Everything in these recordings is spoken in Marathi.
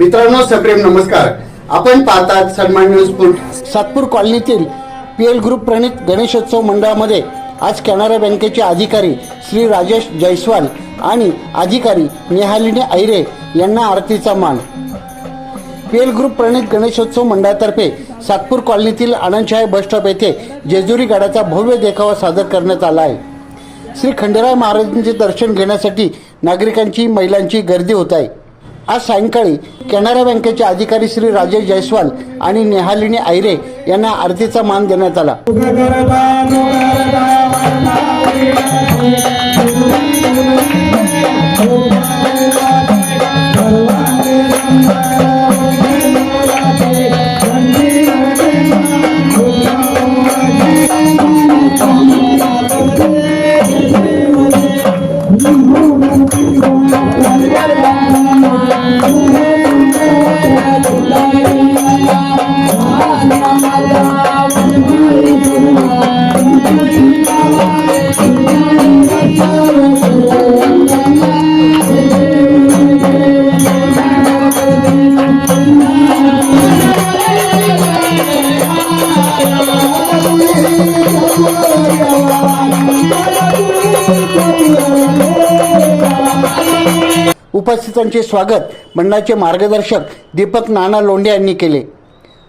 मित्रांनो सप्रेम नमस्कार. आपण पाहतात सन्मान न्यूज सातपूर कॉलनीतील पी एल ग्रुप प्रणित गणेशोत्सव मंडळामध्ये आज कॅनरा बँकेचे अधिकारी श्री राजेश जयस्वाल आणि अधिकारी नेहालिनी ऐरे यांना आरतीचा मान. पीएल ग्रुप प्रणित गणेशोत्सव मंडळातर्फे सातपूर कॉलनीतील आनंदशाही बस स्टॉप येथे जेजुरी गडाचा भव्य देखावा सादर करण्यात आला आहे. श्री खंडेराय महाराजांचे दर्शन घेण्यासाठी नागरिकांची महिलांची गर्दी होत आहे. आज सायंकाळी कॅनरा बँकेचे अधिकारी श्री राजेश जयस्वाल आणि नेहालिनी आयरे यांना आरतीचा मान देण्यात आला. उपस्थितांचे स्वागत. मंडळाचे मार्गदर्शक दीपक नाना लोंढे यांनी केले.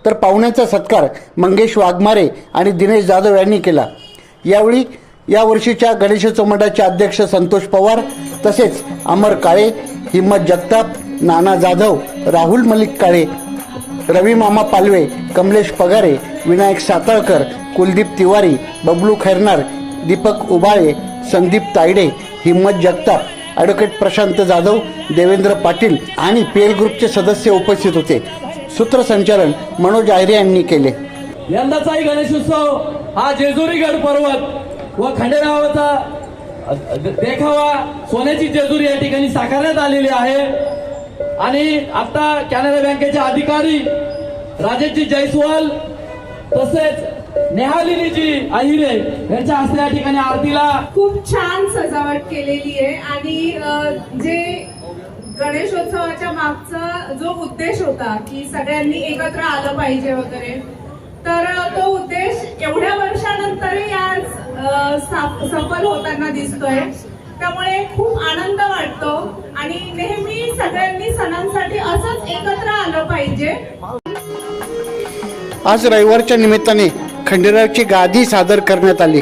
तर पाहुण्यांचा सत्कार मंगेश वाघमारे आणि दिनेश जाधव यांनी केला. यावेळी या वर्षीच्या गणेशोत्सव मंडळाचे अध्यक्ष संतोष पवार तसेच अमर काळे हिम्मत जगताप नाना जाधव राहुल मलिक काळे रवी मामा पालवे कमलेश पगारे विनायक साताळकर कुलदीप तिवारी बबलू खैरनार दीपक उबाळे संदीप तायडे हिम्मत जगताप ॲडव्होकेट प्रशांत जाधव देवेंद्र पाटील आणि पेल ग्रुपचे सदस्य उपस्थित होते. सूत्रसंचालन मनोज आयरे यांनी केले. यंदाचाही गणेशोत्सव हा जेजुरी गड पर्वत व खंडेरावाचा देखावा सोन्याची जेजुरी या ठिकाणी साकारण्यात आलेली आहे. आणि आता कॅनरा बँकेचे अधिकारी राजेशजी जयस्वाल तसेच नेहालिनीजी अहिरे यांच्या हस्ते या ठिकाणी आरतीला खूप छान सजावट केलेली आहे. आणि जे गणेशोत्सवाच्या मागचा जो उद्देश होता की सगळ्यांनी एकत्र आलं पाहिजे वगैरे तर तो उद्देश एवढ्या वर्षानंतरही आज सफल होताना दिसतोय. त्यामुळे खूप आनंद वाटतो आणि नेहमी सगळ्यांनी सणांसाठी असंच एकत्र आलं पाहिजे. आज रविवारच्या निमित्ताने खंडेरावची गादी सादर करण्यात आली.